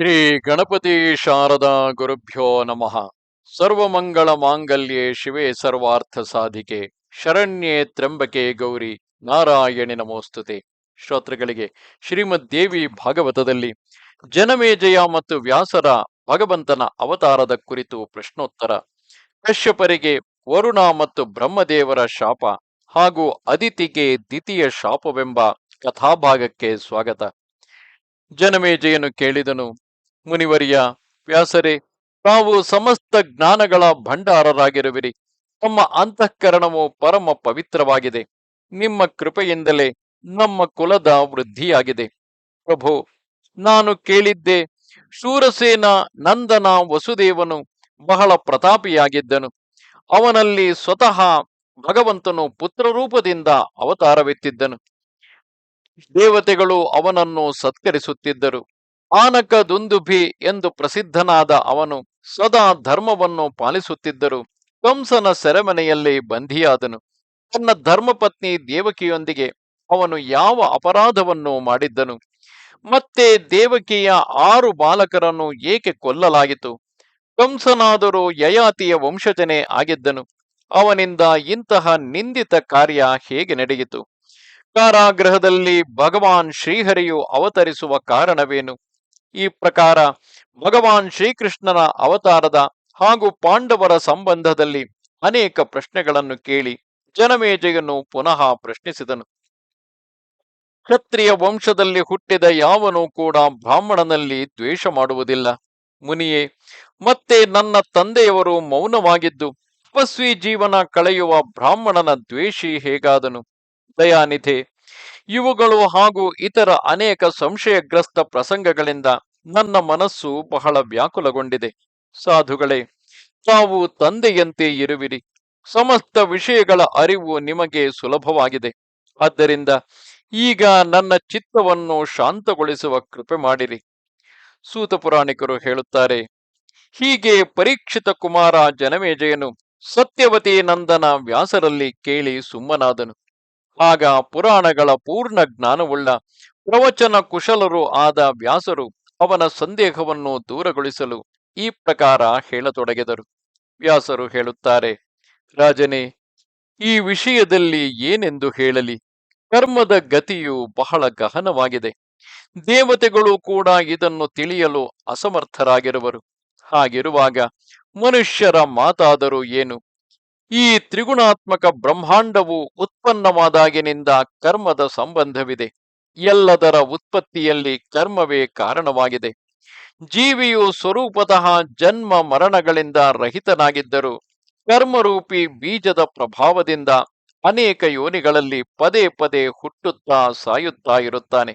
ಶ್ರೀ ಗಣಪತಿ ಶಾರದಾ ಗುರುಭ್ಯೋ ನಮಃ. ಸರ್ವಮಂಗಳ ಮಾಂಗಲ್ಯೆ ಶಿವೆ ಸರ್ವಾರ್ಥ ಸಾಧಿಕೆ. ಶರಣ್ಯೆ ತ್ರಂಬಕೆ ಗೌರಿ. ನಾರಾಯಣಿ ನಮೋಸ್ತುತೆ. ಶ್ರೋತೃಗಳಿಗೆ ಶ್ರೀಮದ್ ದೇವಿ ಭಾಗವತದಲ್ಲಿ ಜನಮೇಜಯ ಮತ್ತು ವ್ಯಾಸರ ಭಗವಂತನ ಅವತಾರದ ಕುರಿತು ಪ್ರಶ್ನೋತ್ತರ. ಕಶ್ಯಪರಿಗೆ ವರುಣ ಮತ್ತು ಬ್ರಹ್ಮದೇವರ ಶಾಪ ಹಾಗೂ ಅದಿತಿಗೆ ದ್ವಿತೀಯ ಶಾಪವೆಂಬ ಕಥಾಭಾಗಕ್ಕೆ ಸ್ವಾಗತ. ಜನಮೇಜಯನು ಕೇಳಿದನು. ಮುನಿವರಿಯ, ವ್ಯಾಸರೇ, ತಾವು ಸಮಸ್ತ ಜ್ಞಾನಗಳ ಭಂಡಾರರಾಗಿರುವಿರಿ. ನಮ್ಮ ಅಂತಃಕರಣವು ಪರಮ ಪವಿತ್ರವಾಗಿದೆ. ನಿಮ್ಮ ಕೃಪೆಯಿಂದಲೇ ನಮ್ಮ ಕುಲದ ವೃದ್ಧಿಯಾಗಿದೆ. ಪ್ರಭು, ನಾನು ಕೇಳಿದ್ದೆ, ಶೂರಸೇನ ನಂದನ ವಸುದೇವನು ಬಹಳ ಪ್ರತಾಪಿಯಾಗಿದ್ದನು. ಅವನಲ್ಲಿ ಸ್ವತಃ ಭಗವಂತನು ಪುತ್ರರೂಪದಿಂದ ಅವತಾರವೆತ್ತಿದ್ದನು. ದೇವತೆಗಳು ಅವನನ್ನು ಸತ್ಕರಿಸುತ್ತಿದ್ದರು. ಆನಕ ದುಂದುಭಿ ಎಂದು ಪ್ರಸಿದ್ಧನಾದ ಅವನು ಸದಾ ಧರ್ಮವನ್ನು ಪಾಲಿಸುತ್ತಿದ್ದರು. ಕಂಸನ ಸೆರೆಮನೆಯಲ್ಲಿ ಬಂಧಿಯಾದನು. ತನ್ನ ಧರ್ಮಪತ್ನಿ ದೇವಕಿಯೊಂದಿಗೆ ಅವನು ಯಾವ ಅಪರಾಧವನ್ನು ಮಾಡಿದ್ದನು. ಮತ್ತೆ ದೇವಕಿಯ ಆರು ಬಾಲಕರನ್ನು ಏಕೆ ಕೊಲ್ಲಲಾಯಿತು? ಕಂಸನಾದರೂ ಯಯಾತಿಯ ವಂಶಜನೇ ಆಗಿದ್ದನು. ಅವನಿಂದ ಇಂತಹ ನಿಂದಿತ ಕಾರ್ಯ ಹೇಗೆ ನಡೆಯಿತು? ಕಾರಾಗೃಹದಲ್ಲಿ ಭಗವಾನ್ ಶ್ರೀಹರಿಯು ಅವತರಿಸುವ ಕಾರಣವೇನು? ಈ ಪ್ರಕಾರ ಭಗವಾನ್ ಶ್ರೀಕೃಷ್ಣನ ಅವತಾರದ ಹಾಗೂ ಪಾಂಡವರ ಸಂಬಂಧದಲ್ಲಿ ಅನೇಕ ಪ್ರಶ್ನೆಗಳನ್ನು ಕೇಳಿ ಜನಮೇಜೆಯನ್ನು ಪುನಃ ಪ್ರಶ್ನಿಸಿದನು. ಕ್ಷತ್ರಿಯ ವಂಶದಲ್ಲಿ ಹುಟ್ಟಿದ ಯಾವನೂ ಕೂಡ ಬ್ರಾಹ್ಮಣನಲ್ಲಿ ದ್ವೇಷ ಮಾಡುವುದಿಲ್ಲ. ಮುನಿಯೇ, ಮತ್ತೆ ನನ್ನ ತಂದೆಯವರು ಮೌನವಾಗಿದ್ದು ತಪಸ್ವಿ ಜೀವನ ಕಳೆಯುವ ಬ್ರಾಹ್ಮಣನ ದ್ವೇಷಿ ಹೇಗಾದನು? ದಯಾನಿಧೆ ಇವುಗಳು ಹಾಗೂ ಇತರ ಅನೇಕ ಸಂಶಯಗ್ರಸ್ತ ಪ್ರಸಂಗಗಳಿಂದ ನನ್ನ ಮನಸ್ಸು ಬಹಳ ವ್ಯಾಕುಲಗೊಂಡಿದೆ. ಸಾಧುಗಳೇ, ತಾವು ತಂದೆಯಂತೆ ಇರುವಿರಿ. ಸಮಸ್ತ ವಿಷಯಗಳ ಅರಿವು ನಿಮಗೆ ಸುಲಭವಾಗಿದೆ. ಆದ್ದರಿಂದ ಈಗ ನನ್ನ ಚಿತ್ತವನ್ನು ಶಾಂತಗೊಳಿಸುವ ಕೃಪೆ ಮಾಡಿರಿ. ಸೂತ ಪುರಾಣಿಕರು ಹೇಳುತ್ತಾರೆ, ಹೀಗೆ ಪರೀಕ್ಷಿತ ಕುಮಾರ ಜನಮೇಜಯನು ಸತ್ಯವತಿ ನಂದನ ವ್ಯಾಸರಲ್ಲಿ ಕೇಳಿ ಸುಮ್ಮನಾದನು. ಆಗ ಪುರಾಣಗಳ ಪೂರ್ಣ ಜ್ಞಾನವುಳ್ಳ ಪ್ರವಚನ ಕುಶಲರು ಆದ ವ್ಯಾಸರು ಅವನ ಸಂದೇಹವನ್ನು ದೂರಗೊಳಿಸಲು ಈ ಪ್ರಕಾರ ಹೇಳತೊಡಗಿದರು. ವ್ಯಾಸರು ಹೇಳುತ್ತಾರೆ, ರಾಜನೇ, ಈ ವಿಷಯದಲ್ಲಿ ಏನೆಂದು ಹೇಳಲಿ? ಕರ್ಮದ ಗತಿಯು ಬಹಳ ಗಹನವಾಗಿದೆ. ದೇವತೆಗಳು ಕೂಡ ಇದನ್ನು ತಿಳಿಯಲು ಅಸಮರ್ಥರಾಗಿರುವರು. ಹಾಗಿರುವಾಗ ಮನುಷ್ಯರ ಮಾತಾದರೂ ಏನು? ಈ ತ್ರಿಗುಣಾತ್ಮಕ ಬ್ರಹ್ಮಾಂಡವು ಉತ್ಪನ್ನವಾದಾಗಿನಿಂದ ಕರ್ಮದ ಸಂಬಂಧವಿದೆ. ಎಲ್ಲದರ ಉತ್ಪತ್ತಿಯಲ್ಲಿ ಕರ್ಮವೇ ಕಾರಣವಾಗಿದೆ. ಜೀವಿಯು ಸ್ವರೂಪತಃ ಜನ್ಮ ಮರಣಗಳಿಂದ ರಹಿತನಾಗಿದ್ದರೂ ಕರ್ಮರೂಪಿ ಬೀಜದ ಪ್ರಭಾವದಿಂದ ಅನೇಕ ಯೋನಿಗಳಲ್ಲಿ ಪದೇ ಪದೇ ಹುಟ್ಟುತ್ತಾ ಸಾಯುತ್ತಾ ಇರುತ್ತಾನೆ.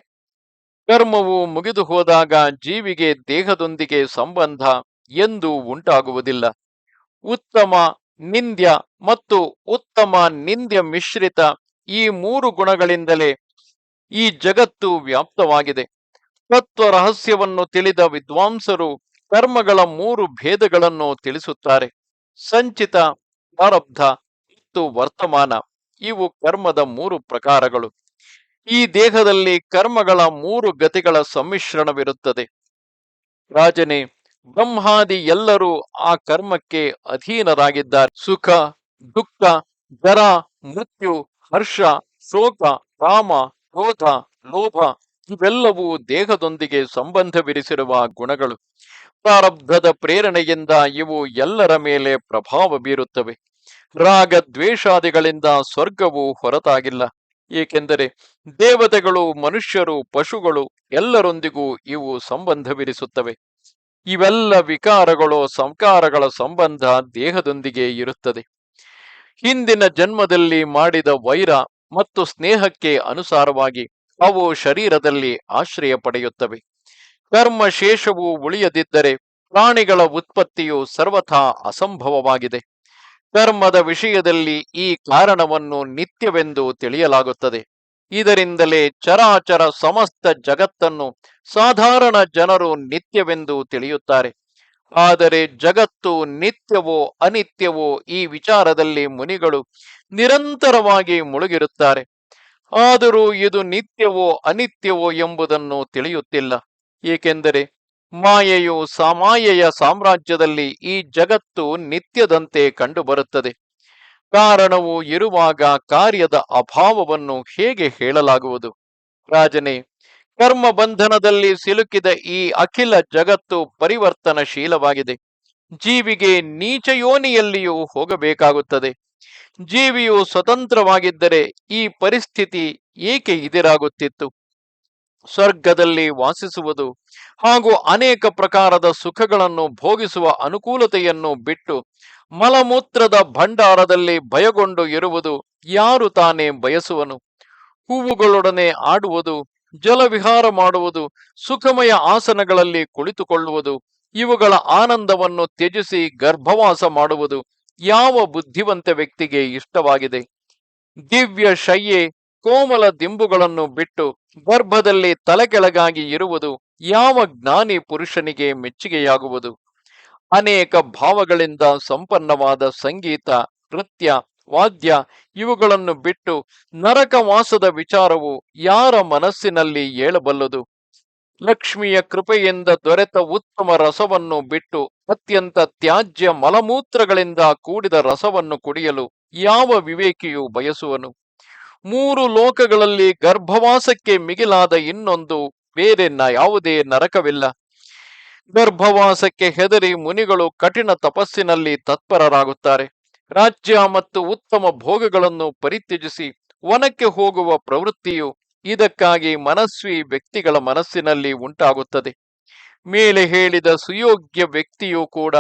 ಕರ್ಮವು ಮುಗಿದು ಹೋದಾಗ ಜೀವಿಗೆ ದೇಹದೊಂದಿಗೆ ಸಂಬಂಧ ಎಂದೂ ಉಂಟಾಗುವುದಿಲ್ಲ. ಉತ್ತಮ ನಿಂದ್ಯ ಮತ್ತು ಉತ್ತಮ ನಿಂದ್ಯ ಮಿಶ್ರಿತ ಈ ಮೂರು ಗುಣಗಳಿಂದಲೇ ಈ ಜಗತ್ತು ವ್ಯಾಪ್ತವಾಗಿದೆ. ತತ್ವ ರಹಸ್ಯವನ್ನು ತಿಳಿದ ವಿದ್ವಾಂಸರು ಕರ್ಮಗಳ ಮೂರು ಭೇದಗಳನ್ನು ತಿಳಿಸುತ್ತಾರೆ. ಸಂಚಿತ, ಪ್ರಾರಬ್ಧ ಮತ್ತು ವರ್ತಮಾನ ಇವು ಕರ್ಮದ ಮೂರು ಪ್ರಕಾರಗಳು. ಈ ದೇಹದಲ್ಲಿ ಕರ್ಮಗಳ ಮೂರು ಗತಿಗಳ ಸಮ್ಮಿಶ್ರಣವಿರುತ್ತದೆ. ರಾಜನೇ ಬ್ರಹ್ಮಾದಿ ಎಲ್ಲರೂ ಆ ಕರ್ಮಕ್ಕೆ ಅಧೀನರಾಗಿದ್ದಾರೆ. ಸುಖ, ದುಃಖ, ಜರ, ಮೃತ್ಯು, ಹರ್ಷ, ಶೋಕ, ಕಾಮ, ಕ್ರೋಧ, ಲೋಭ ಇವೆಲ್ಲವೂ ದೇಹದೊಂದಿಗೆ ಸಂಬಂಧವಿರಿಸಿರುವ ಗುಣಗಳು. ಪ್ರಾರಬ್ಧದ ಪ್ರೇರಣೆಯಿಂದ ಇವು ಎಲ್ಲರ ಮೇಲೆ ಪ್ರಭಾವ ಬೀರುತ್ತವೆ. ರಾಗ ದ್ವೇಷಾದಿಗಳಿಂದ ಸ್ವರ್ಗವು ಹೊರತಾಗಿಲ್ಲ. ಏಕೆಂದರೆ ದೇವತೆಗಳು, ಮನುಷ್ಯರು, ಪಶುಗಳು ಎಲ್ಲರೊಂದಿಗೂ ಇವು ಸಂಬಂಧವಿರಿಸುತ್ತವೆ. ಇವೆಲ್ಲ ವಿಕಾರಗಳು ಸಂಕಾರಗಳ ಸಂಬಂಧ ದೇಹದೊಂದಿಗೆ ಇರುತ್ತದೆ. ಹಿಂದಿನ ಜನ್ಮದಲ್ಲಿ ಮಾಡಿದ ವೈರ ಮತ್ತು ಸ್ನೇಹಕ್ಕೆ ಅನುಸಾರವಾಗಿ ಅವು ಶರೀರದಲ್ಲಿ ಆಶ್ರಯ ಪಡೆಯುತ್ತವೆ. ಕರ್ಮ ಶೇಷವು ಉಳಿಯದಿದ್ದರೆ ಪ್ರಾಣಿಗಳ ಉತ್ಪತ್ತಿಯು ಸರ್ವಥಾ ಅಸಂಭವವಾಗಿದೆ. ಕರ್ಮದ ವಿಷಯದಲ್ಲಿ ಈ ಕಾರಣವನ್ನು ನಿತ್ಯವೆಂದು ತಿಳಿಯಲಾಗುತ್ತದೆ. ಇದರಿಂದಲೇ ಚರಾಚರ ಸಮಸ್ತ ಜಗತ್ತನ್ನು ಸಾಧಾರಣ ಜನರು ನಿತ್ಯವೆಂದು ತಿಳಿಯುತ್ತಾರೆ. ಆದರೆ ಜಗತ್ತು ನಿತ್ಯವೋ ಅನಿತ್ಯವೋ ಈ ವಿಚಾರದಲ್ಲಿ ಮುನಿಗಳು ನಿರಂತರವಾಗಿ ಮುಳುಗಿರುತ್ತಾರೆ. ಆದರೂ ಇದು ನಿತ್ಯವೋ ಅನಿತ್ಯವೋ ಎಂಬುದನ್ನು ತಿಳಿಯುತ್ತಿಲ್ಲ. ಏಕೆಂದರೆ ಮಾಯೆಯು ಸಾಮಾಯೆಯ ಸಾಮ್ರಾಜ್ಯದಲ್ಲಿ ಈ ಜಗತ್ತು ನಿತ್ಯದಂತೆ ಕಂಡುಬರುತ್ತದೆ. ಕಾರಣವು ಇರುವಾಗ ಕಾರ್ಯದ ಅಭಾವವನ್ನು ಹೇಗೆ ಹೇಳಲಾಗುವುದು? ರಾಜನೇ ಕರ್ಮ ಬಂಧನದಲ್ಲಿ ಸಿಲುಕಿದ ಈ ಅಖಿಲ ಜಗತ್ತು ಪರಿವರ್ತನಶೀಲವಾಗಿದೆ. ಜೀವಿಗೆ ನೀಚ ಯೋನಿಯಲ್ಲಿಯೂ ಹೋಗಬೇಕಾಗುತ್ತದೆ. ಜೀವಿಯು ಸ್ವತಂತ್ರವಾಗಿದ್ದರೆ ಈ ಪರಿಸ್ಥಿತಿ ಏಕೆ ಎದುರಾಗುತ್ತಿತ್ತು? ಸ್ವರ್ಗದಲ್ಲಿ ವಾಸಿಸುವುದು ಹಾಗೂ ಅನೇಕ ಪ್ರಕಾರದ ಸುಖಗಳನ್ನು ಭೋಗಿಸುವ ಅನುಕೂಲತೆಯನ್ನು ಬಿಟ್ಟು ಮಲಮೂತ್ರದ ಭಂಡಾರದಲ್ಲಿ ಭಯಗೊಂಡು ಇರುವುದು ಯಾರು ತಾನೇ ಬಯಸುವನು? ಹೂವುಗಳೊಡನೆ ಆಡುವುದು, ಜಲವಿಹಾರ ಮಾಡುವುದು, ಸುಖಮಯ ಆಸನಗಳಲ್ಲಿ ಕುಳಿತುಕೊಳ್ಳುವುದು, ಇವುಗಳ ಆನಂದವನ್ನು ತ್ಯಜಿಸಿ ಗರ್ಭವಾಸ ಮಾಡುವುದು ಯಾವ ಬುದ್ಧಿವಂತ ವ್ಯಕ್ತಿಗೆ ಇಷ್ಟವಾಗಿದೆ? ದಿವ್ಯ ಶಯ್ಯೆ ಕೋಮಲ ದಿಂಬುಗಳನ್ನು ಬಿಟ್ಟು ಗರ್ಭದಲ್ಲಿ ತಲೆಕೆಳಗಾಗಿ ಇರುವುದು ಯಾವ ಜ್ಞಾನಿ ಪುರುಷನಿಗೆ ಮೆಚ್ಚುಗೆಯಾಗುವುದು? ಅನೇಕ ಭಾವಗಳಿಂದ ಸಂಪನ್ನವಾದ ಸಂಗೀತ, ನೃತ್ಯ, ವಾದ್ಯ ಇವುಗಳನ್ನು ಬಿಟ್ಟು ನರಕವಾಸದ ವಿಚಾರವು ಯಾರ ಮನಸ್ಸಿನಲ್ಲಿ ಏಳಬಲ್ಲದು? ಲಕ್ಷ್ಮಿಯ ಕೃಪೆಯಿಂದ ದೊರೆತ ಉತ್ತಮ ರಸವನ್ನು ಬಿಟ್ಟು ಅತ್ಯಂತ ತ್ಯಾಜ್ಯ ಮಲಮೂತ್ರಗಳಿಂದ ಕೂಡಿದ ರಸವನ್ನು ಕುಡಿಯಲು ಯಾವ ವಿವೇಕಿಯು ಬಯಸುವನು? ಮೂರು ಲೋಕಗಳಲ್ಲಿ ಗರ್ಭವಾಸಕ್ಕೆ ಮಿಗಿಲಾದ ಇನ್ನೊಂದು ಬೇರೆನ್ನ ಯಾವುದೇ ನರಕವಿಲ್ಲ. ಗರ್ಭವಾಸಕ್ಕೆ ಹೆದರಿ ಮುನಿಗಳು ಕಠಿಣ ತಪಸ್ಸಿನಲ್ಲಿ ತತ್ಪರರಾಗುತ್ತಾರೆ. ರಾಜ್ಯ ಮತ್ತು ಉತ್ತಮ ಭೋಗಗಳನ್ನು ಪರಿತ್ಯಜಿಸಿ ವನಕ್ಕೆ ಹೋಗುವ ಪ್ರವೃತ್ತಿಯು ಇದಕ್ಕಾಗಿ ಮನಸ್ವಿ ವ್ಯಕ್ತಿಗಳ ಮನಸ್ಸಿನಲ್ಲಿ ಉಂಟಾಗುತ್ತದೆ. ಮೇಲೆ ಹೇಳಿದ ಸುಯೋಗ್ಯ ವ್ಯಕ್ತಿಯೂ ಕೂಡ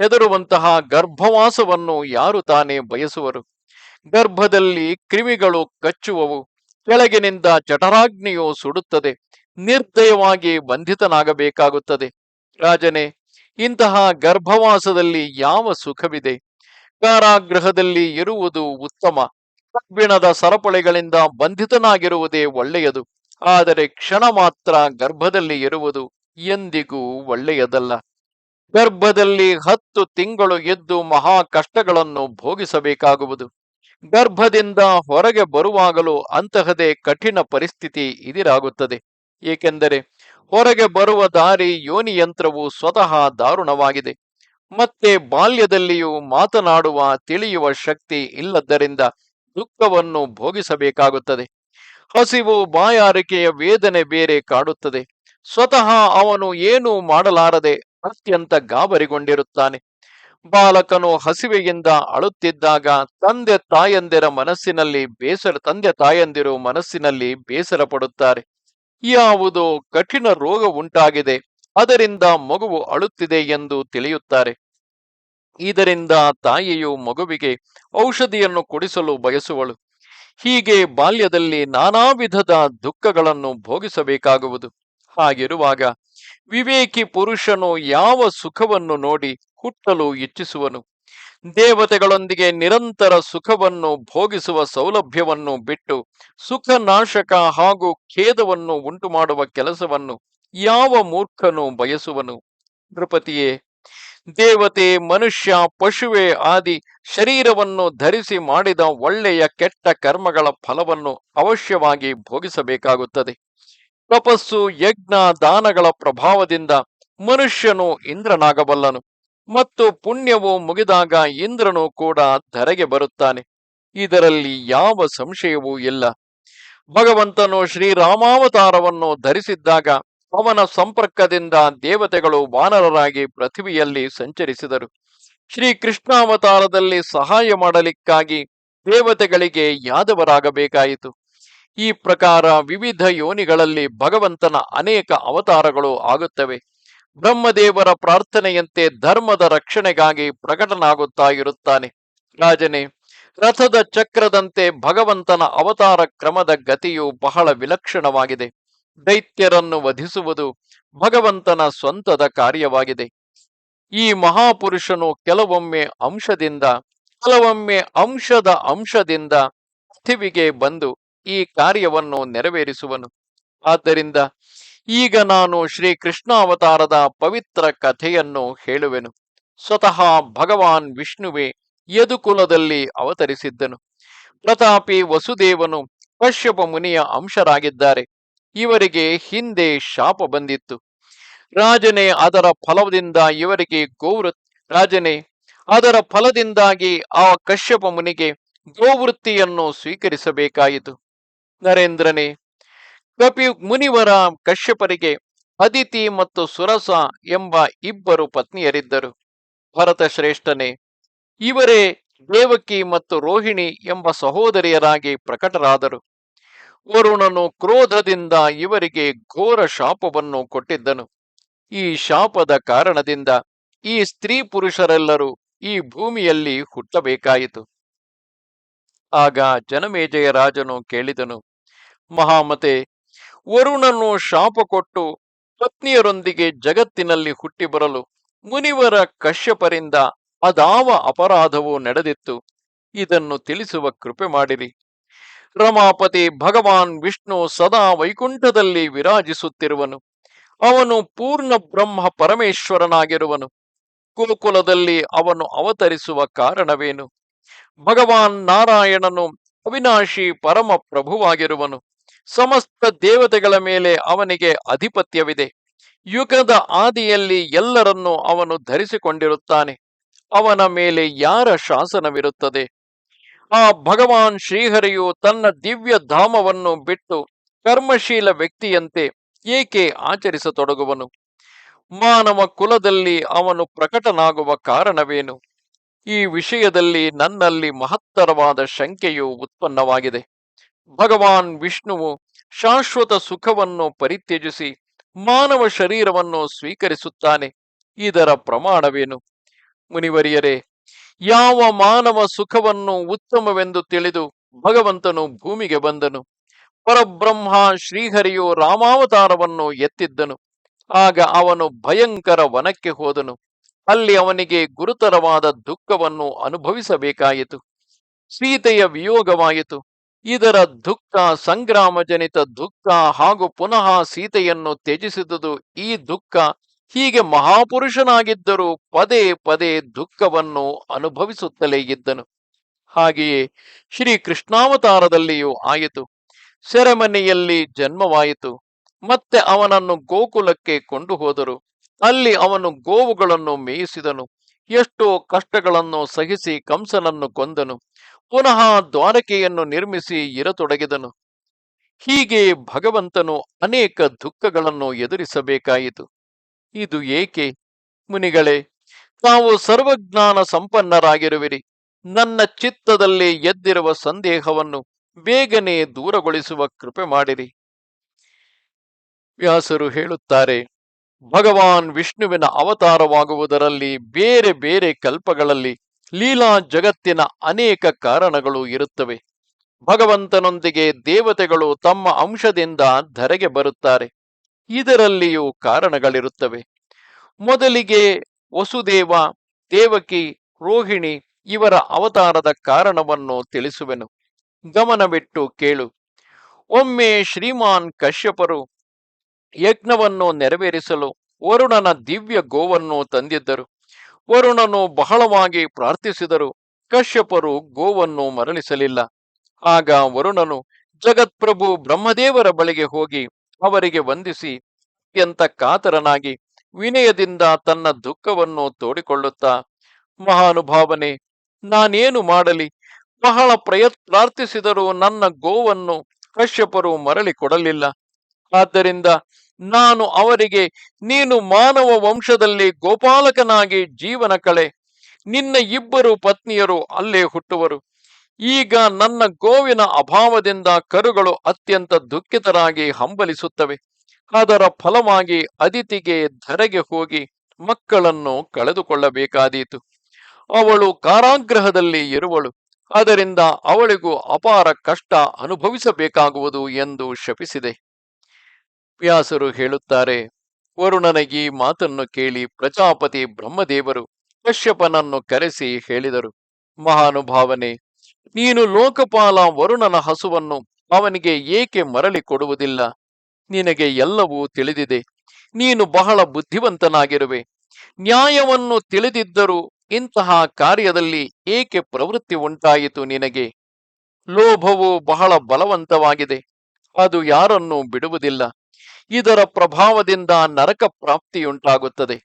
ಹೆದರುವಂತಹ ಗರ್ಭವಾಸವನ್ನು ಯಾರು ತಾನೇ ಬಯಸುವರು? ಗರ್ಭದಲ್ಲಿ ಕ್ರಿಮಿಗಳು ಕಚ್ಚುವವು. ಕೆಳಗಿನಿಂದ ಜಠರಾಗ್ನಿಯು ಸುಡುತ್ತದೆ. ನಿರ್ದಯವಾಗಿ ಬಂಧಿತನಾಗಬೇಕಾಗುತ್ತದೆ. ರಾಜನೇ, ಇಂತಹ ಗರ್ಭವಾಸದಲ್ಲಿ ಯಾವ ಸುಖವಿದೆ? ಕಾರಾಗೃಹದಲ್ಲಿ ಇರುವುದು ಉತ್ತಮ. ಕಬ್ಬಿಣದ ಸರಪಳಿಗಳಿಂದ ಬಂಧಿತನಾಗಿರುವುದೇ ಒಳ್ಳೆಯದು. ಆದರೆ ಕ್ಷಣ ಮಾತ್ರ ಗರ್ಭದಲ್ಲಿ ಇರುವುದು ಎಂದಿಗೂ ಒಳ್ಳೆಯದಲ್ಲ. ಗರ್ಭದಲ್ಲಿ ಹತ್ತು ತಿಂಗಳು ಎದ್ದು ಮಹಾ ಕಷ್ಟಗಳನ್ನು ಭೋಗಿಸಬೇಕಾಗುವುದು. ಗರ್ಭದಿಂದ ಹೊರಗೆ ಬರುವಾಗಲೂ ಅಂತಹದೇ ಕಠಿಣ ಪರಿಸ್ಥಿತಿ ಇದಿರಾಗುತ್ತದೆ ಏಕೆಂದರೆ ಹೊರಗೆ ಬರುವ ದಾರಿ ಯೋನಿಯಂತ್ರವು ಸ್ವತಃ ದಾರುಣವಾಗಿದೆ. ಮತ್ತೆ ಬಾಲ್ಯದಲ್ಲಿಯೂ ಮಾತನಾಡುವ ತಿಳಿಯುವ ಶಕ್ತಿ ಇಲ್ಲದ್ದರಿಂದ ದುಃಖವನ್ನು ಭೋಗಿಸಬೇಕಾಗುತ್ತದೆ. ಹಸಿವು ಬಾಯಾರಿಕೆಯ ವೇದನೆ ಬೇರೆ ಕಾಡುತ್ತದೆ. ಸ್ವತಃ ಅವನು ಏನೂ ಮಾಡಲಾರದೆ ಅತ್ಯಂತ ಗಾಬರಿಗೊಂಡಿರುತ್ತಾನೆ. ಬಾಲಕನು ಹಸಿವೆಯಿಂದ ಅಳುತ್ತಿದ್ದಾಗ ತಂದೆ ತಾಯಂದಿರ ಮನಸ್ಸಿನಲ್ಲಿ ಬೇಸರ, ತಂದೆ ತಾಯಂದಿರು ಮನಸ್ಸಿನಲ್ಲಿ ಬೇಸರ ಪಡುತ್ತಾರೆ. ಯಾವುದೋ ಕಠಿಣ ರೋಗ ಉಂಟಾಗಿದೆ, ಅದರಿಂದ ಮಗುವು ಅಳುತ್ತಿದೆ ಎಂದು ತಿಳಿಯುತ್ತಾರೆ. ಇದರಿಂದ ತಾಯಿಯು ಮಗುವಿಗೆ ಔಷಧಿಯನ್ನು ಕೊಡಿಸಲು ಬಯಸುವಳು. ಹೀಗೆ ಬಾಲ್ಯದಲ್ಲಿ ನಾನಾ ವಿಧದ ದುಃಖಗಳನ್ನು ಭೋಗಿಸಬೇಕಾಗುವುದು. ಹಾಗಿರುವಾಗ ವಿವೇಕಿ ಪುರುಷನು ಯಾವ ಸುಖವನ್ನು ನೋಡಿ ಹುಟ್ಟಲು ಇಚ್ಛಿಸುವನು? ದೇವತೆಗಳೊಂದಿಗೆ ನಿರಂತರ ಸುಖವನ್ನು ಭೋಗಿಸುವ ಸೌಲಭ್ಯವನ್ನು ಬಿಟ್ಟು ಸುಖನಾಶಕ ಹಾಗೂ ಖೇದವನ್ನು ಉಂಟು ಮಾಡುವ ಕೆಲಸವನ್ನು ಯಾವ ಮೂರ್ಖನು ಬಯಸುವನು? ನೃಪತಿಯೇ, ದೇವತೆ, ಮನುಷ್ಯ, ಪಶುವೆ ಆದಿ ಶರೀರವನ್ನು ಧರಿಸಿ ಮಾಡಿದ ಒಳ್ಳೆಯ ಕೆಟ್ಟ ಕರ್ಮಗಳ ಫಲವನ್ನು ಅವಶ್ಯವಾಗಿ ಭೋಗಿಸಬೇಕಾಗುತ್ತದೆ. ತಪಸ್ಸು, ಯಜ್ಞ, ದಾನಗಳ ಪ್ರಭಾವದಿಂದ ಮನುಷ್ಯನು ಇಂದ್ರನಾಗಬಲ್ಲನು ಮತ್ತು ಪುಣ್ಯವು ಮುಗಿದಾಗ ಇಂದ್ರನು ಕೂಡ ಧರೆಗೆ ಬರುತ್ತಾನೆ. ಇದರಲ್ಲಿ ಯಾವ ಸಂಶಯವೂ ಇಲ್ಲ. ಭಗವಂತನು ಶ್ರೀರಾಮಾವತಾರವನ್ನು ಧರಿಸಿದ್ದಾಗ ಅವನ ಸಂಪರ್ಕದಿಂದ ದೇವತೆಗಳು ವಾನರರಾಗಿ ಪೃಥ್ವಿಯಲ್ಲಿ ಸಂಚರಿಸಿದರು. ಶ್ರೀ ಕೃಷ್ಣಾವತಾರದಲ್ಲಿ ಸಹಾಯ ಮಾಡಲಿಕ್ಕಾಗಿ ದೇವತೆಗಳಿಗೆ ಯಾದವರಾಗಬೇಕಾಯಿತು. ಈ ಪ್ರಕಾರ ವಿವಿಧ ಯೋನಿಗಳಲ್ಲಿ ಭಗವಂತನ ಅನೇಕ ಅವತಾರಗಳು ಆಗುತ್ತವೆ. ಬ್ರಹ್ಮದೇವರ ಪ್ರಾರ್ಥನೆಯಂತೆ ಧರ್ಮದ ರಕ್ಷಣೆಗಾಗಿ ಪ್ರಕಟನಾಗುತ್ತಾ ಇರುತ್ತಾನೆ. ರಾಜನೇ, ರಥದ ಚಕ್ರದಂತೆ ಭಗವಂತನ ಅವತಾರ ಕ್ರಮದ ಗತಿಯು ಬಹಳ ವಿಲಕ್ಷಣವಾಗಿದೆ. ದೈತ್ಯರನ್ನು ವಧಿಸುವುದು ಭಗವಂತನ ಸ್ವಂತದ ಕಾರ್ಯವಾಗಿದೆ. ಈ ಮಹಾಪುರುಷನು ಕೆಲವೊಮ್ಮೆ ಅಂಶದಿಂದ, ಕೆಲವೊಮ್ಮೆ ಅಂಶದ ಅಂಶದಿಂದ ಪೃಥಿವಿಗೆ ಬಂದು ಈ ಕಾರ್ಯವನ್ನು ನೆರವೇರಿಸುವನು. ಆದ್ದರಿಂದ ಈಗ ನಾನು ಶ್ರೀ ಕೃಷ್ಣಾವತಾರದ ಪವಿತ್ರ ಕಥೆಯನ್ನು ಹೇಳುವೆನು. ಸ್ವತಃ ಭಗವಾನ್ ವಿಷ್ಣುವೆ ಯದುಕುಲದಲ್ಲಿ ಅವತರಿಸಿದ್ದನು. ಪ್ರತಾಪಿ ವಸುದೇವನು ಕಶ್ಯಪ ಮುನಿಯ ಅಂಶರಾಗಿದ್ದಾರೆ. ಇವರಿಗೆ ಹಿಂದೆ ಶಾಪ ಬಂದಿತ್ತು. ರಾಜನೇ ಅದರ ಫಲದಿಂದ ಇವರಿಗೆ ಗೋವೃ ರಾಜನೇ ಅದರ ಫಲದಿಂದಾಗಿ ಆ ಕಶ್ಯಪ ಮುನಿಗೆ ಗೋವೃತ್ತಿಯನ್ನು ಸ್ವೀಕರಿಸಬೇಕಾಯಿತು. ನರೇಂದ್ರನೇ ಕಪಿ ಮುನಿವರ ಕಶ್ಯಪರಿಗೆ ಅದಿತಿ ಮತ್ತು ಸುರಸ ಎಂಬ ಇಬ್ಬರು ಪತ್ನಿಯರಿದ್ದರು. ಭರತ ಶ್ರೇಷ್ಠನೇ ಇವರೇ ದೇವಕಿ ಮತ್ತು ರೋಹಿಣಿ ಎಂಬ ಸಹೋದರಿಯರಾಗಿ ಪ್ರಕಟರಾದರು. ವರುಣನು ಕ್ರೋಧದಿಂದ ಇವರಿಗೆ ಘೋರ ಶಾಪವನ್ನು ಕೊಟ್ಟಿದ್ದನು. ಈ ಶಾಪದ ಕಾರಣದಿಂದ ಈ ಸ್ತ್ರೀ ಪುರುಷರೆಲ್ಲರೂ ಈ ಭೂಮಿಯಲ್ಲಿ ಹುಟ್ಟಬೇಕಾಯಿತು. ಆಗ ಜನಮೇಜಯ ರಾಜನು ಕೇಳಿದನು ಮಹಾಮತೆ. ವರುಣನು ಶಾಪ ಕೊಟ್ಟು ಪತ್ನಿಯರೊಂದಿಗೆ ಜಗತ್ತಿನಲ್ಲಿ ಹುಟ್ಟಿ ಬರಲು ಮುನಿವರ ಕಶ್ಯಪರಿಂದ ಅದಾವ ಅಪರಾಧವೂ ನಡೆದಿತ್ತು. ಇದನ್ನು ತಿಳಿಸುವ ಕೃಪೆ ಮಾಡಿರಿ. ರಮಾಪತಿ ಭಗವಾನ್ ವಿಷ್ಣು ಸದಾ ವೈಕುಂಠದಲ್ಲಿ ವಿರಾಜಿಸುತ್ತಿರುವನು. ಅವನು ಪೂರ್ಣ ಬ್ರಹ್ಮ ಪರಮೇಶ್ವರನಾಗಿರುವನು. ಕುಲುಕುಲದಲ್ಲಿ ಅವನು ಅವತರಿಸುವ ಕಾರಣವೇನು? ಭಗವಾನ್ ನಾರಾಯಣನು ಅವಿನಾಶಿ ಪರಮ ಪ್ರಭುವಾಗಿರುವನು. ಸಮಸ್ತ ದೇವತೆಗಳ ಮೇಲೆ ಅವನಿಗೆ ಅಧಿಪತ್ಯವಿದೆ. ಯುಗದ ಆದಿಯಲ್ಲಿ ಎಲ್ಲರನ್ನೂ ಅವನು ಧರಿಸಿಕೊಂಡಿರುತ್ತಾನೆ. ಅವನ ಮೇಲೆ ಯಾರ ಶಾಸನವಿರುತ್ತದೆ? ಆ ಭಗವಾನ್ ಶ್ರೀಹರಿಯು ತನ್ನ ದಿವ್ಯ ಧಾಮವನ್ನು ಬಿಟ್ಟು ಕರ್ಮಶೀಲ ವ್ಯಕ್ತಿಯಂತೆ ಏಕೆ ಆಚರಿಸತೊಡಗುವನು? ಮಾನವ ಕುಲದಲ್ಲಿ ಅವನು ಪ್ರಕಟನಾಗುವ ಕಾರಣವೇನು? ಈ ವಿಷಯದಲ್ಲಿ ನನ್ನಲ್ಲಿ ಮಹತ್ತರವಾದ ಶಂಕೆಯು ಉತ್ಪನ್ನವಾಗಿದೆ. ಭಗವಾನ್ ವಿಷ್ಣುವು ಶಾಶ್ವತ ಸುಖವನ್ನು ಪರಿತ್ಯಜಿಸಿ ಮಾನವ ಶರೀರವನ್ನು ಸ್ವೀಕರಿಸುತ್ತಾನೆ. ಇದರ ಪ್ರಮಾಣವೇನು? ಮುನಿವರಿಯರೇ, ಯಾವ ಮಾನವ ಸುಖವನ್ನು ಉತ್ತಮವೆಂದು ತಿಳಿದು ಭಗವಂತನು ಭೂಮಿಗೆ ಬಂದನು. ಪರಬ್ರಹ್ಮ ಶ್ರೀಹರಿಯು ರಾಮಾವತಾರವನ್ನು ಎತ್ತಿದ್ದನು. ಆಗ ಅವನು ಭಯಂಕರ ವನಕ್ಕೆ ಹೋದನು. ಅಲ್ಲಿ ಅವನಿಗೆ ಗುರುತರವಾದ ದುಃಖವನ್ನು ಅನುಭವಿಸಬೇಕಾಯಿತು. ಸೀತೆಯ ವಿಯೋಗವಾಯಿತು. ಇದರ ದುಃಖ ಸಂಗ್ರಾಮಜನಿತ ದುಃಖ ಹಾಗೂ ಪುನಃ ಸೀತೆಯನ್ನು ತ್ಯಜಿಸಿದುದು ಈ ದುಃಖ. ಹೀಗೆ ಮಹಾಪುರುಷನಾಗಿದ್ದರೂ ಪದೇ ಪದೇ ದುಃಖವನ್ನು ಅನುಭವಿಸುತ್ತಲೇ ಇದ್ದನು. ಹಾಗೆಯೇ ಶ್ರೀ ಕೃಷ್ಣಾವತಾರದಲ್ಲಿಯೂ ಆಯಿತು. ಸೆರೆಮನೆಯಲ್ಲಿ ಜನ್ಮವಾಯಿತು. ಮತ್ತೆ ಅವನನ್ನು ಗೋಕುಲಕ್ಕೆ ಕೊಂಡು ಹೋದರು. ಅಲ್ಲಿ ಅವನು ಗೋವುಗಳನ್ನು ಮೇಯಿಸಿದನು. ಎಷ್ಟೋ ಕಷ್ಟಗಳನ್ನು ಸಹಿಸಿ ಕಂಸನನ್ನು ಕೊಂದನು. ಪುನಃ ದ್ವಾರಕೆಯನ್ನು ನಿರ್ಮಿಸಿ ಇರತೊಡಗಿದನು. ಹೀಗೆ ಭಗವಂತನು ಅನೇಕ ದುಃಖಗಳನ್ನು ಎದುರಿಸಬೇಕಾಯಿತು. ಇದು ಏಕೆ? ಮುನಿಗಳೇ, ತಾವು ಸರ್ವಜ್ಞಾನ ಸಂಪನ್ನರಾಗಿರುವಿರಿ. ನನ್ನ ಚಿತ್ತದಲ್ಲಿ ಎದ್ದಿರುವ ಸಂದೇಹವನ್ನು ಬೇಗನೆ ದೂರಗೊಳಿಸುವ ಕೃಪೆ ಮಾಡಿರಿ. ವ್ಯಾಸರು ಹೇಳುತ್ತಾರೆ, ಭಗವಾನ್ ವಿಷ್ಣುವಿನ ಅವತಾರವಾಗುವುದರಲ್ಲಿ ಬೇರೆ ಬೇರೆ ಕಲ್ಪಗಳಲ್ಲಿ ಲೀಲಾ ಜಗತ್ತಿನ ಅನೇಕ ಕಾರಣಗಳು ಇರುತ್ತವೆ. ಭಗವಂತನೊಂದಿಗೆ ದೇವತೆಗಳು ತಮ್ಮ ಅಂಶದಿಂದ ಧರೆಗೆ ಬರುತ್ತಾರೆ. ಇದರಲ್ಲಿಯೂ ಕಾರಣಗಳಿರುತ್ತವೆ. ಮೊದಲಿಗೆ ವಸುದೇವ, ದೇವಕಿ, ರೋಹಿಣಿ ಇವರ ಅವತಾರದ ಕಾರಣವನ್ನು ತಿಳಿಸುವೆನು. ಗಮನವಿಟ್ಟು ಕೇಳು. ಒಮ್ಮೆ ಶ್ರೀಮಾನ್ ಕಶ್ಯಪರು ಯಜ್ಞವನ್ನು ನೆರವೇರಿಸಲು ವರುಣನ ದಿವ್ಯ ಗೋವನ್ನು ತಂದಿದ್ದರು. ವರುಣನು ಬಹಳವಾಗಿ ಪ್ರಾರ್ಥಿಸಿದರು. ಕಶ್ಯಪರು ಗೋವನ್ನು ಮರಳಿಸಲಿಲ್ಲ. ಆಗ ವರುಣನು, ಜಗತ್ಪ್ರಭು ಬ್ರಹ್ಮದೇವರ ಬಳಿಗೆ ಹೋಗಿ ಅವರಿಗೆ ವಂದಿಸಿ, ಅತ್ಯಂತ ಕಾತರನಾಗಿ ವಿನಯದಿಂದ ತನ್ನ ದುಃಖವನ್ನು ತೋಡಿಕೊಳ್ಳುತ್ತಾ, ಮಹಾನುಭಾವನೆ, ನಾನೇನು ಮಾಡಲಿ? ಬಹಳ ಪ್ರಯತ್, ಪ್ರಾರ್ಥಿಸಿದರೂ ನನ್ನ ಗೋವನ್ನು ಕಶ್ಯಪರು ಮರಳಿ ಕೊಡಲಿಲ್ಲ. ಆದ್ದರಿಂದ ನಾನು ಅವರಿಗೆ, ನೀನು ಮಾನವ ವಂಶದಲ್ಲಿ ಗೋಪಾಲಕನಾಗಿ ಜೀವನ ಕಳೆ. ನಿನ್ನ ಇಬ್ಬರು ಪತ್ನಿಯರು ಅಲ್ಲೇ ಹುಟ್ಟುವರು. ಈಗ ನನ್ನ ಗೋವಿನ ಅಭಾವದಿಂದ ಕರುಗಳು ಅತ್ಯಂತ ದುಃಖಿತರಾಗಿ ಹಂಬಲಿಸುತ್ತವೆ. ಅದರ ಫಲವಾಗಿ ಅದಿತಿಗೆ ಧರೆಗೆ ಹೋಗಿ ಮಕ್ಕಳನ್ನು ಕಳೆದುಕೊಳ್ಳಬೇಕಾದೀತು. ಅವಳು ಕಾರಾಗ್ರಹದಲ್ಲಿ ಇರುವಳು. ಅದರಿಂದ ಅವಳಿಗೂ ಅಪಾರ ಕಷ್ಟ ಅನುಭವಿಸಬೇಕಾಗುವುದು ಎಂದು ಶಪಿಸಿದೆ. ವ್ಯಾಸರು ಹೇಳುತ್ತಾರೆ ವರುಣನ ಈ ಮಾತನ್ನು ಕೇಳಿ ಪ್ರಜಾಪತಿ ಬ್ರಹ್ಮದೇವರು ಕಶ್ಯಪನನ್ನು ಕರೆಸಿ ಹೇಳಿದರು. ಮಹಾನುಭಾವನೆ, ನೀನು ಲೋಕಪಾಲ ವರುಣನ ಹಸುವನ್ನು ಅವನಿಗೆ ಏಕೆ ಮರಳಿ ಕೊಡುವುದಿಲ್ಲ? ನಿನಗೆ ಎಲ್ಲವೂ ತಿಳಿದಿದೆ. ನೀನು ಬಹಳ ಬುದ್ಧಿವಂತನಾಗಿರುವೆ. ನ್ಯಾಯವನ್ನು ತಿಳಿದಿದ್ದರೂ ಇಂತಹ ಕಾರ್ಯದಲ್ಲಿ ಏಕೆ ಪ್ರವೃತ್ತಿ ಉಂಟಾಯಿತು ನಿನಗೆ? ಲೋಭವು ಬಹಳ ಬಲವಂತವಾಗಿದೆ. ಅದು ಯಾರನ್ನೂ ಬಿಡುವುದಿಲ್ಲ. ಇದರ ಪ್ರಭಾವದಿಂದ ನರಕ ಪ್ರಾಪ್ತಿಯುಂಟಾಗುತ್ತದೆ.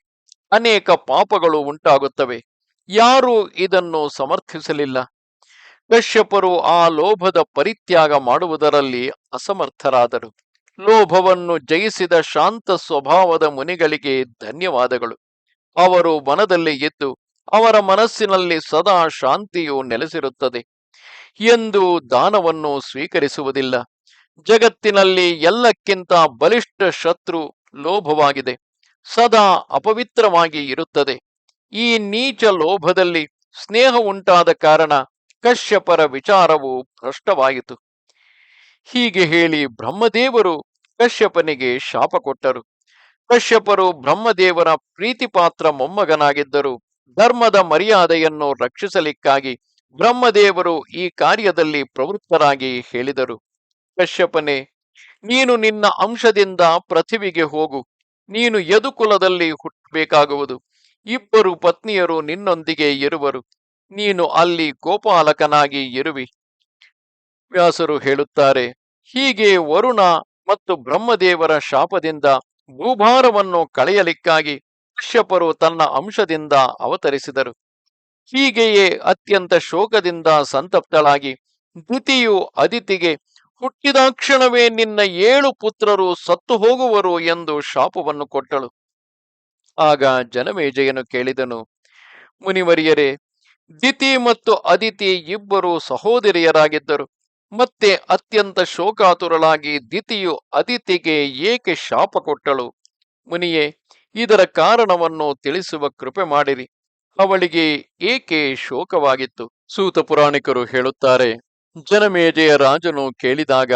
ಅನೇಕ ಪಾಪಗಳು ಉಂಟಾಗುತ್ತವೆ. ಯಾರೂ ಇದನ್ನು ಸಮರ್ಥಿಸಲಿಲ್ಲ. ಕಶ್ಯಪರು ಆ ಲೋಭದ ಪರಿತ್ಯಾಗ ಮಾಡುವುದರಲ್ಲಿ ಅಸಮರ್ಥರಾದರು. ಲೋಭವನ್ನು ಜಯಿಸಿದ ಶಾಂತ ಸ್ವಭಾವದ ಮುನಿಗಳಿಗೆ ಧನ್ಯವಾದಗಳು. ಅವರು ಮನದಲ್ಲಿ ಇದ್ದು ಅವರ ಮನಸ್ಸಿನಲ್ಲಿ ಸದಾ ಶಾಂತಿಯು ನೆಲೆಸಿರುತ್ತದೆ. ಎಂದು ದಾನವನ್ನು ಸ್ವೀಕರಿಸುವುದಿಲ್ಲ. ಜಗತ್ತಿನಲ್ಲಿ ಎಲ್ಲಕ್ಕಿಂತ ಬಲಿಷ್ಠ ಶತ್ರು ಲೋಭವಾಗಿದೆ, ಸದಾ ಅಪವಿತ್ರವಾಗಿ ಇರುತ್ತದೆ. ಈ ನೀಚ ಲೋಭದಲ್ಲಿ ಸ್ನೇಹ ಉಂಟಾದ ಕಾರಣ ಕಶ್ಯಪರ ವಿಚಾರವು ಭ್ರಷ್ಟವಾಯಿತು. ಹೀಗೆ ಹೇಳಿ ಬ್ರಹ್ಮದೇವರು ಕಶ್ಯಪನಿಗೆ ಶಾಪ ಕೊಟ್ಟರು. ಕಶ್ಯಪರು ಬ್ರಹ್ಮದೇವರ ಪ್ರೀತಿಪಾತ್ರ ಮೊಮ್ಮಗನಾಗಿದ್ದರು. ಧರ್ಮದ ಮರ್ಯಾದೆಯನ್ನು ರಕ್ಷಿಸಲಿಕ್ಕಾಗಿ ಬ್ರಹ್ಮದೇವರು ಈ ಕಾರ್ಯದಲ್ಲಿ ಪ್ರವೃತ್ತರಾಗಿ ಹೇಳಿದರು. ಕಶ್ಯಪನೇ, ನೀನು ನಿನ್ನ ಅಂಶದಿಂದ ಪೃಥಿವಿಗೆ ಹೋಗು. ನೀನು ಯದುಕುಲದಲ್ಲಿ ಹುಟ್ಟಬೇಕಾಗುವುದು. ಇಬ್ಬರು ಪತ್ನಿಯರು ನಿನ್ನೊಂದಿಗೆ ಇರುವರು. ನೀನು ಅಲ್ಲಿ ಗೋಪಾಲಕನಾಗಿ ಇರುವಿ. ವ್ಯಾಸರು ಹೇಳುತ್ತಾರೆ, ಹೀಗೆ ವರುಣ ಮತ್ತು ಬ್ರಹ್ಮದೇವರ ಶಾಪದಿಂದ ಭೂಭಾರವನ್ನು ಕಳೆಯಲಿಕ್ಕಾಗಿ ಕಶ್ಯಪರು ತನ್ನ ಅಂಶದಿಂದ ಅವತರಿಸಿದರು. ಹೀಗೆಯೇ ಅತ್ಯಂತ ಶೋಕದಿಂದ ಸಂತಪ್ತಳಾಗಿ ದ್ವಿತಿಯು ಅದಿತಿಗೆ ಹುಟ್ಟಿದಾಕ್ಷಣವೇ ನಿನ್ನ ಏಳು ಪುತ್ರರು ಸತ್ತು ಹೋಗುವರು ಎಂದು ಶಾಪವನ್ನು ಕೊಟ್ಟಳು. ಆಗ ಜನಮೇಜಯನು ಕೇಳಿದನು, ಮುನಿವರಿಯರೇ, ದಿತಿ ಮತ್ತು ಅದಿತಿ ಇಬ್ಬರು ಸಹೋದರಿಯರಾಗಿದ್ದರು. ಮತ್ತೆ ಅತ್ಯಂತ ಶೋಕಾತುರಳಾಗಿ ದಿತಿಯು ಅದಿತಿಗೆ ಏಕೆ ಶಾಪ ಕೊಟ್ಟಳು? ಮುನಿಯೇ, ಇದರ ಕಾರಣವನ್ನು ತಿಳಿಸುವ ಕೃಪೆ ಮಾಡಿರಿ. ಅವಳಿಗೆ ಏಕೆ ಶೋಕವಾಗಿತ್ತು? ಸೂತ ಪುರಾಣಿಕರು ಹೇಳುತ್ತಾರೆ ಜನಮೇಜಯ ರಾಜನು ಕೇಳಿದಾಗ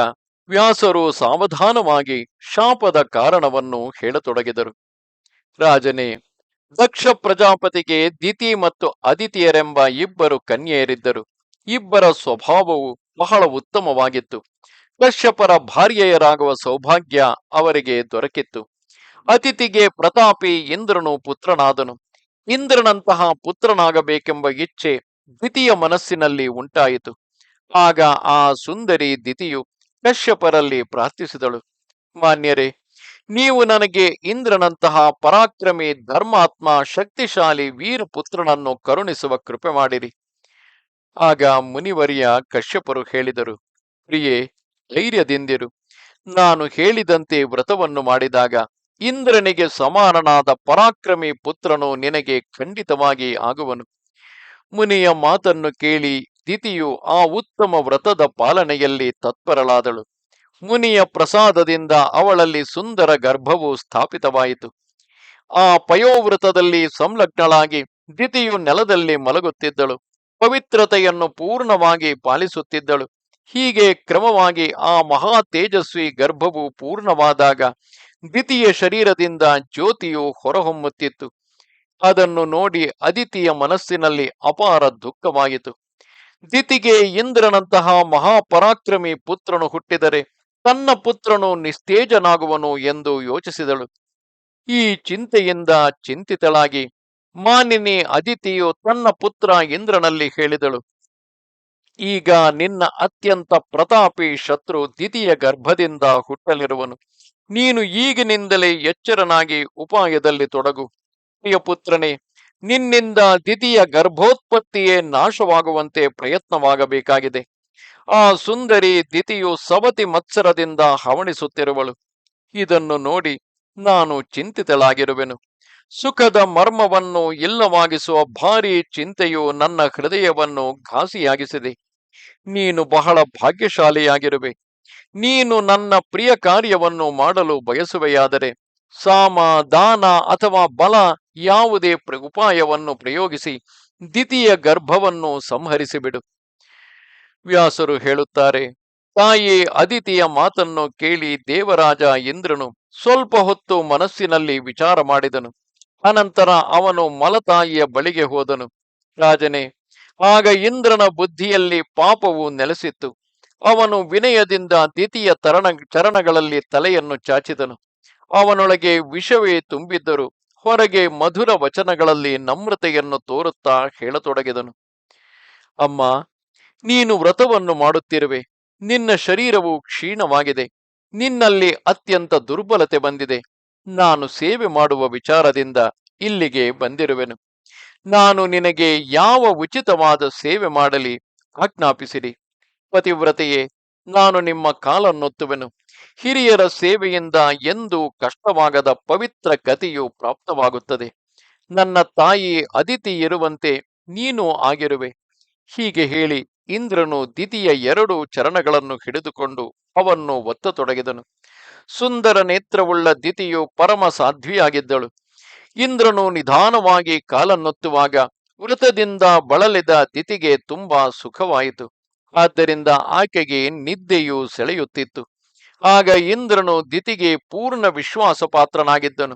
ವ್ಯಾಸರು ಸಾವಧಾನವಾಗಿ ಶಾಪದ ಕಾರಣವನ್ನು ಹೇಳತೊಡಗಿದರು. ರಾಜನೇ, ದಕ್ಷ ಪ್ರಜಾಪತಿಗೆ ದಿತಿ ಮತ್ತು ಅದಿತಿಯರೆಂಬ ಇಬ್ಬರು ಕನ್ಯೆಯರಿದ್ದರು. ಇಬ್ಬರ ಸ್ವಭಾವವು ಬಹಳ ಉತ್ತಮವಾಗಿತ್ತು. ಕಶ್ಯಪರ ಭಾರ್ಯೆಯರಾಗುವ ಸೌಭಾಗ್ಯ ಅವರಿಗೆ ದೊರಕಿತ್ತು. ಅತಿಥಿಗೆ ಪ್ರತಾಪಿ ಇಂದ್ರನು ಪುತ್ರನಾದನು. ಇಂದ್ರನಂತಹ ಪುತ್ರನಾಗಬೇಕೆಂಬ ಇಚ್ಛೆ ದ್ವಿತೀಯ ಮನಸ್ಸಿನಲ್ಲಿ ಉಂಟಾಯಿತು. ಆಗ ಆ ಸುಂದರಿ ದಿತಿಯು ಕಶ್ಯಪರಲ್ಲಿ ಪ್ರಾರ್ಥಿಸಿದಳು, ಮಾನ್ಯರೇ, ನೀವು ನನಗೆ ಇಂದ್ರನಂತಹ ಪರಾಕ್ರಮಿ ಧರ್ಮಾತ್ಮ ಶಕ್ತಿಶಾಲಿ ವೀರ ಪುತ್ರನನ್ನು ಕರುಣಿಸುವ ಕೃಪೆ ಮಾಡಿರಿ. ಆಗ ಮುನಿವರಿಯ ಕಶ್ಯಪರು ಹೇಳಿದರು, ಪ್ರಿಯೇ, ಧೈರ್ಯದಿಂದಿರು. ನಾನು ಹೇಳಿದಂತೆ ವ್ರತವನ್ನು ಮಾಡಿದಾಗ ಇಂದ್ರನಿಗೆ ಸಮಾನನಾದ ಪರಾಕ್ರಮಿ ಪುತ್ರನು ನಿನಗೆ ಖಂಡಿತವಾಗಿ ಆಗುವನು. ಮುನಿಯ ಮಾತನ್ನು ಕೇಳಿ ದಿತಿಯು ಆ ಉತ್ತಮ ವ್ರತದ ಪಾಲನೆಯಲ್ಲಿ ತತ್ಪರಳಾದಳು. ಮುನಿಯ ಪ್ರಸಾದದಿಂದ ಅವಳಲ್ಲಿ ಸುಂದರ ಗರ್ಭವು ಸ್ಥಾಪಿತವಾಯಿತು. ಆ ಪಯೋವ್ರತದಲ್ಲಿ ಸಂಲಗ್ನಳಾಗಿ ದಿತಿಯು ನೆಲದಲ್ಲಿ ಮಲಗುತ್ತಿದ್ದಳು. ಪವಿತ್ರತೆಯನ್ನು ಪೂರ್ಣವಾಗಿ ಪಾಲಿಸುತ್ತಿದ್ದಳು. ಹೀಗೆ ಕ್ರಮವಾಗಿ ಆ ಮಹಾ ತೇಜಸ್ವಿ ಗರ್ಭವು ಪೂರ್ಣವಾದಾಗ ದ್ವಿತೀಯ ಶರೀರದಿಂದ ಜ್ಯೋತಿಯು ಹೊರಹೊಮ್ಮುತ್ತಿತ್ತು. ಅದನ್ನು ನೋಡಿ ಅದಿತಿಯ ಮನಸ್ಸಿನಲ್ಲಿ ಅಪಾರ ದುಃಖವಾಯಿತು. ದಿತಿಗೆ ಇಂದ್ರನಂತಹ ಮಹಾಪರಾಕ್ರಮಿ ಪುತ್ರನು ಹುಟ್ಟಿದರೆ ತನ್ನ ಪುತ್ರನು ನಿಸ್ತೇಜನಾಗುವನು ಎಂದು ಯೋಚಿಸಿದಳು. ಈ ಚಿಂತೆಯಿಂದ ಚಿಂತಿತಳಾಗಿ ಮಾನಿನಿ ಅದಿತಿಯು ತನ್ನ ಪುತ್ರ ಇಂದ್ರನಲ್ಲಿ ಹೇಳಿದಳು. ಈಗ ನಿನ್ನ ಅತ್ಯಂತ ಪ್ರತಾಪಿ ಶತ್ರು ದಿತಿಯ ಗರ್ಭದಿಂದ ಹುಟ್ಟಲಿರುವನು. ನೀನು ಈಗಿನಿಂದಲೇ ಎಚ್ಚರನಾಗಿ ಉಪಾಯದಲ್ಲಿ ತೊಡಗು. ಪ್ರಿಯ ಪುತ್ರನೇ ನಿನ್ನಿಂದ ದಿತಿಯ ಗರ್ಭೋತ್ಪತ್ತಿಯೇ ನಾಶವಾಗುವಂತೆ ಪ್ರಯತ್ನವಾಗಬೇಕಾಗಿದೆ. ಆ ಸುಂದರಿ ದಿತಿಯು ಸವತಿ ಮತ್ಸರದಿಂದ ಹವಣಿಸುತ್ತಿರುವಳು. ಇದನ್ನು ನೋಡಿ ನಾನು ಚಿಂತಿತಳಾಗಿರುವೆನು. ಸುಖದ ಮರ್ಮವನ್ನು ಇಲ್ಲವಾಗಿಸುವ ಭಾರಿ ಚಿಂತೆಯು ನನ್ನ ಹೃದಯವನ್ನು ಘಾಸಿಯಾಗಿಸಿದೆ. ನೀನು ಬಹಳ ಭಾಗ್ಯಶಾಲಿಯಾಗಿರುವೆ. ನೀನು ನನ್ನ ಪ್ರಿಯ ಕಾರ್ಯವನ್ನು ಮಾಡಲು ಬಯಸುವೆಯಾದರೆ ಸಾಮ ದಾನ ಅಥವಾ ಬಲ ಯಾವುದೇ ಉಪಾಯವನ್ನು ಪ್ರಯೋಗಿಸಿ ದ್ವಿತೀಯ ಗರ್ಭವನ್ನು ಸಂಹರಿಸಿಬಿಡು. ವ್ಯಾಸರು ಹೇಳುತ್ತಾರೆ, ತಾಯಿ ಅದಿತಿಯ ಮಾತನ್ನು ಕೇಳಿ ದೇವರಾಜ ಇಂದ್ರನು ಸ್ವಲ್ಪ ಹೊತ್ತು ಮನಸ್ಸಿನಲ್ಲಿ ವಿಚಾರ ಮಾಡಿದನು. ಅನಂತರ ಅವನು ಮಲತಾಯಿಯ ಬಳಿಗೆ ಹೋದನು. ರಾಜನೇ, ಆಗ ಇಂದ್ರನ ಬುದ್ಧಿಯಲ್ಲಿ ಪಾಪವು ನೆಲೆಸಿತ್ತು. ಅವನು ವಿನಯದಿಂದ ದ್ವಿತೀಯ ತರಣ, ಚರಣಗಳಲ್ಲಿ ತಲೆಯನ್ನು ಚಾಚಿದನು. ಅವನೊಳಗೆ ವಿಷವೇ ತುಂಬಿದ್ದರು. ಹೊರಗೆ ಮಧುರ ವಚನಗಳಲ್ಲಿ ನಮ್ರತೆಯನ್ನು ತೋರುತ್ತಾ ಹೇಳತೊಡಗಿದನು. ಅಮ್ಮ, ನೀನು ವ್ರತವನ್ನು ಮಾಡುತ್ತಿರುವೆ. ನಿನ್ನ ಶರೀರವು ಕ್ಷೀಣವಾಗಿದೆ. ನಿನ್ನಲ್ಲಿ ಅತ್ಯಂತ ದುರ್ಬಲತೆ ಬಂದಿದೆ. ನಾನು ಸೇವೆ ಮಾಡುವ ವಿಚಾರದಿಂದ ಇಲ್ಲಿಗೆ ಬಂದಿರುವೆನು. ನಾನು ನಿನಗೆ ಯಾವ ಉಚಿತವಾದ ಸೇವೆ ಮಾಡಲಿ ಆಜ್ಞಾಪಿಸಿರಿ. ಪತಿವ್ರತೆಯೇ, ನಾನು ನಿಮ್ಮ ಕಾಲನ್ನೊತ್ತುವೆನು. ಹಿರಿಯರ ಸೇವೆಯಿಂದ ಎಂದು ಕಷ್ಟವಾಗದ ಪವಿತ್ರ ಗತಿಯು ಪ್ರಾಪ್ತವಾಗುತ್ತದೆ. ನನ್ನ ತಾಯಿ ಅದಿತಿ ಇರುವಂತೆ ನೀನು ಆಗಿರುವೆ. ಹೀಗೆ ಹೇಳಿ ಇಂದ್ರನು ದಿತಿಯ ಎರಡು ಚರಣಗಳನ್ನು ಹಿಡಿದುಕೊಂಡು ಅವನ್ನು ಒತ್ತತೊಡಗಿದನು. ಸುಂದರ ನೇತ್ರವುಳ್ಳ ದಿತಿಯು ಪರಮ ಸಾಧ್ವಿಯಾಗಿದ್ದಳು. ಇಂದ್ರನು ನಿಧಾನವಾಗಿ ಕಾಲನ್ನೊತ್ತುವಾಗ ವೃತದಿಂದ ಬಳಲಿದ ದಿತಿಗೆ ತುಂಬಾ ಸುಖವಾಯಿತು. ಆದ್ದರಿಂದ ಆಕೆಗೆ ನಿದ್ದೆಯು ಸೆಳೆಯುತ್ತಿತ್ತು. ಆಗ ಇಂದ್ರನು ದಿತಿಗೆ ಪೂರ್ಣ ವಿಶ್ವಾಸ ಪಾತ್ರನಾಗಿದ್ದನು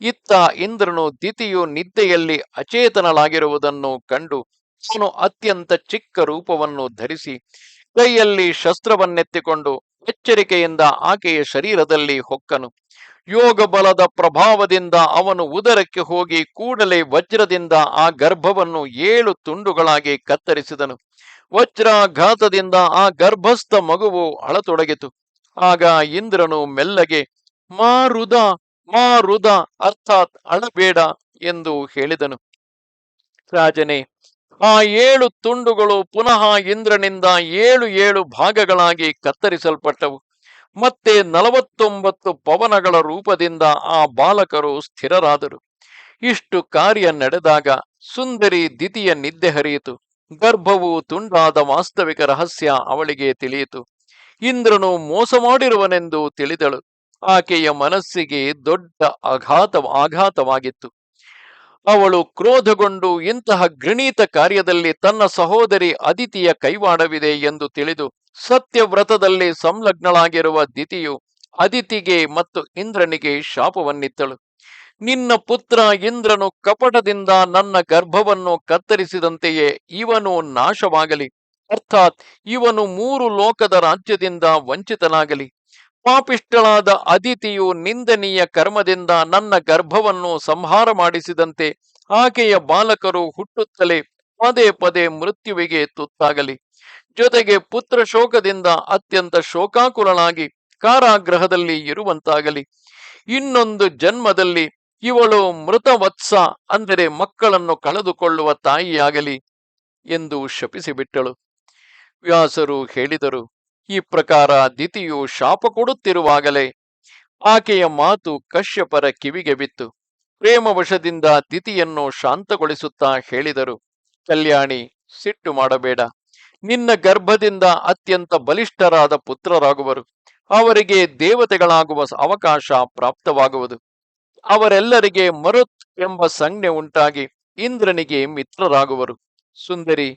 ಇತ್ತ ಇಂದ್ರನು ದಿತಿಯು ನಿದ್ದೆಯಲ್ಲಿ ಅಚೇತನಲಾಗಿರುವುದನ್ನು ಕಂಡು ಅವನು ಅತ್ಯಂತ ಚಿಕ್ಕ ರೂಪವನ್ನು ಧರಿಸಿ ಕೈಯಲ್ಲಿ ಶಸ್ತ್ರವನ್ನೆತ್ತಿಕೊಂಡು ಎಚ್ಚರಿಕೆಯಿಂದ ಆಕೆಯ ಶರೀರದಲ್ಲಿ ಹೊಕ್ಕನು. ಯೋಗ ಬಲದ ಪ್ರಭಾವದಿಂದ ಅವನು ಉದರಕ್ಕೆ ಹೋಗಿ ಕೂಡಲೇ ವಜ್ರದಿಂದ ಆ ಗರ್ಭವನ್ನು ಏಳು ತುಂಡುಗಳಾಗಿ ಕತ್ತರಿಸಿದನು. ವಜ್ರಾಘಾತದಿಂದ ಆ ಗರ್ಭಸ್ಥ ಮಗುವು ಅಳತೊಡಗಿತು. ಆಗ ಇಂದ್ರನು ಮೆಲ್ಲಗೆ, ಮಾರುದ ಮಾರುದ, ಅರ್ಥಾತ್ ಅಳಬೇಡ ಎಂದು ಹೇಳಿದನು. ರಾಜನೇ, ಆ ಏಳು ತುಂಡುಗಳು ಪುನಃ ಇಂದ್ರನಿಂದ ಏಳು ಏಳು ಭಾಗಗಳಾಗಿ ಕತ್ತರಿಸಲ್ಪಟ್ಟವು. ಮತ್ತೆ ನಲವತ್ತೊಂಬತ್ತು ಪವನಗಳ ರೂಪದಿಂದ ಆ ಬಾಲಕರು ಸ್ಥಿರರಾದರು. ಇಷ್ಟು ಕಾರ್ಯ ನಡೆದಾಗ ಸುಂದರಿ ದಿತಿಯ ನಿದ್ದೆ ಹರಿಯಿತು. ಗರ್ಭವು ತುಂಡಾದ ವಾಸ್ತವಿಕ ರಹಸ್ಯ ಅವಳಿಗೆ ತಿಳಿಯಿತು. ಇಂದ್ರನು ಮೋಸ ಮಾಡಿರುವನೆಂದು ತಿಳಿದಳು. ಆಕೆಯ ಮನಸ್ಸಿಗೆ ದೊಡ್ಡ ಆಘಾತ, ಆಘಾತವಾಗಿತ್ತು. ಅವಳು ಕ್ರೋಧಗೊಂಡು ಇಂತಹ ಗೃಣೀತ ಕಾರ್ಯದಲ್ಲಿ ತನ್ನ ಸಹೋದರಿ ಅದಿತಿಯ ಕೈವಾಡವಿದೆ ಎಂದು ತಿಳಿದು ಸತ್ಯವ್ರತದಲ್ಲಿ ಸಂಲಗ್ನಳಾಗಿರುವ ದಿತಿಯು ಅದಿತಿಗೆ ಮತ್ತು ಇಂದ್ರನಿಗೆ ಶಾಪವನ್ನಿತ್ತಳು. ನಿನ್ನ ಪುತ್ರ ಇಂದ್ರನು ಕಪಟದಿಂದ ನನ್ನ ಗರ್ಭವನ್ನು ಕತ್ತರಿಸಿದಂತೆಯೇ ಇವನು ನಾಶವಾಗಲಿ. ಅರ್ಥಾತ್ ಇವನು ಮೂರು ಲೋಕದ ರಾಜ್ಯದಿಂದ ವಂಚಿತನಾಗಲಿ. ಪಾಪಿಷ್ಟಳಾದ ಅದಿತಿಯು ನಿಂದನೀಯ ಕರ್ಮದಿಂದ ನನ್ನ ಗರ್ಭವನ್ನು ಸಂಹಾರ ಮಾಡಿಸಿದಂತೆ ಆಕೆಯ ಬಾಲಕರು ಹುಟ್ಟುತ್ತಲೇ ಪದೇ ಪದೇ ಮೃತ್ಯುವಿಗೆ ತುತ್ತಾಗಲಿ. ಜೊತೆಗೆ ಪುತ್ರ ಶೋಕದಿಂದ ಅತ್ಯಂತ ಶೋಕಾಕುಲನಾಗಿ ಕಾರಾಗ್ರಹದಲ್ಲಿ ಇರುವಂತಾಗಲಿ. ಇನ್ನೊಂದು ಜನ್ಮದಲ್ಲಿ ಇವಳು ಮೃತವತ್ಸ ಅಂದರೆ ಮಕ್ಕಳನ್ನು ಕಳೆದುಕೊಳ್ಳುವ ತಾಯಿಯಾಗಲಿ ಎಂದು ಶಪಿಸಿಬಿಟ್ಟಳು. ವ್ಯಾಸರು ಹೇಳಿದರು, ಈ ಪ್ರಕಾರ ದಿತಿಯು ಶಾಪ ಕೊಡುತ್ತಿರುವಾಗಲೇ ಆಕೆಯ ಮಾತು ಕಶ್ಯಪರ ಕಿವಿಗೆ ಬಿತ್ತು. ಪ್ರೇಮವಶದಿಂದ ದಿತಿಯನ್ನು ಶಾಂತಗೊಳಿಸುತ್ತಾ ಹೇಳಿದರು, ಕಲ್ಯಾಣಿ, ಸಿಟ್ಟು ಮಾಡಬೇಡ. ನಿನ್ನ ಗರ್ಭದಿಂದ ಅತ್ಯಂತ ಬಲಿಷ್ಠರಾದ ಪುತ್ರರಾಗುವರು. ಅವರಿಗೆ ದೇವತೆಗಳಾಗುವ ಅವಕಾಶ ಪ್ರಾಪ್ತವಾಗುವುದು. ಅವರೆಲ್ಲರಿಗೆ ಮರುತ್ ಎಂಬ ಸಂಜ್ಞೆ ಉಂಟಾಗಿ ಇಂದ್ರನಿಗೆ ಮಿತ್ರರಾಗುವರು. ಸುಂದರಿ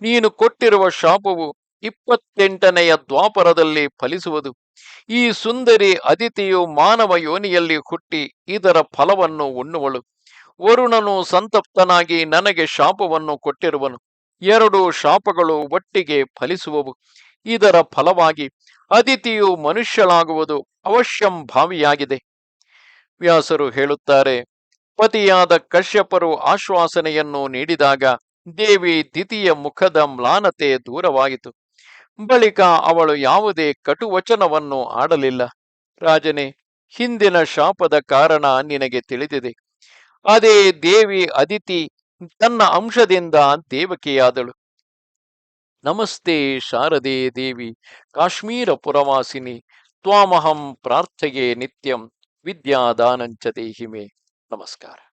ನೀನು ಕೊಟ್ಟಿರುವ ಶಾಪವು ಇಪ್ಪತ್ತೆಂಟನೆಯ ದ್ವಾಪರದಲ್ಲಿ ಫಲಿಸುವುದು. ಈ ಸುಂದರಿ ಅದಿತಿಯು ಮಾನವ ಯೋನಿಯಲ್ಲಿ ಹುಟ್ಟಿ ಇದರ ಫಲವನ್ನು ಉಣ್ಣುವಳು. ವರುಣನು ಸಂತಪ್ತನಾಗಿ ನನಗೆ ಶಾಪವನ್ನು ಕೊಟ್ಟಿರುವನು. ಎರಡು ಶಾಪಗಳು ಒಟ್ಟಿಗೆ ಫಲಿಸುವವು. ಇದರ ಫಲವಾಗಿ ಅದಿತಿಯು ಮನುಷ್ಯಳಾಗುವುದು ಅವಶ್ಯಂ ಭಾವಿಯಾಗಿದೆ. ವ್ಯಾಸರು ಹೇಳುತ್ತಾರೆ, ಪತಿಯಾದ ಕಶ್ಯಪರು ಆಶ್ವಾಸನೆಯನ್ನು ನೀಡಿದಾಗ ದೇವಿ ದಿತಿಯ ಮುಖದ ಮ್ಲಾನತೆ ದೂರವಾಯಿತು ಬಳಿಕ ಅವಳು ಯಾವುದೇ ಕಟುವಚನವನ್ನು ಆಡಲಿಲ್ಲ. ರಾಜನೇ, ಹಿಂದಿನ ಶಾಪದ ಕಾರಣ ನಿನಗೆ ತಿಳಿದಿದೆ. ಅದೇ ದೇವಿ ಅದಿತಿ ತನ್ನ ಅಂಶದಿಂದ ದೇವಕಿಯಾದಳು. ನಮಸ್ತೆ ಶಾರದೆ ದೇವಿ ಕಾಶ್ಮೀರ ಪುರವಾಸಿನಿ ತ್ವಾಮಹಂ ಪ್ರಾರ್ಥೆಗೆ ನಿತ್ಯಂ ವಿದ್ಯಾದಾನಂಚ ದೇಹಿಮೆ. ನಮಸ್ಕಾರ.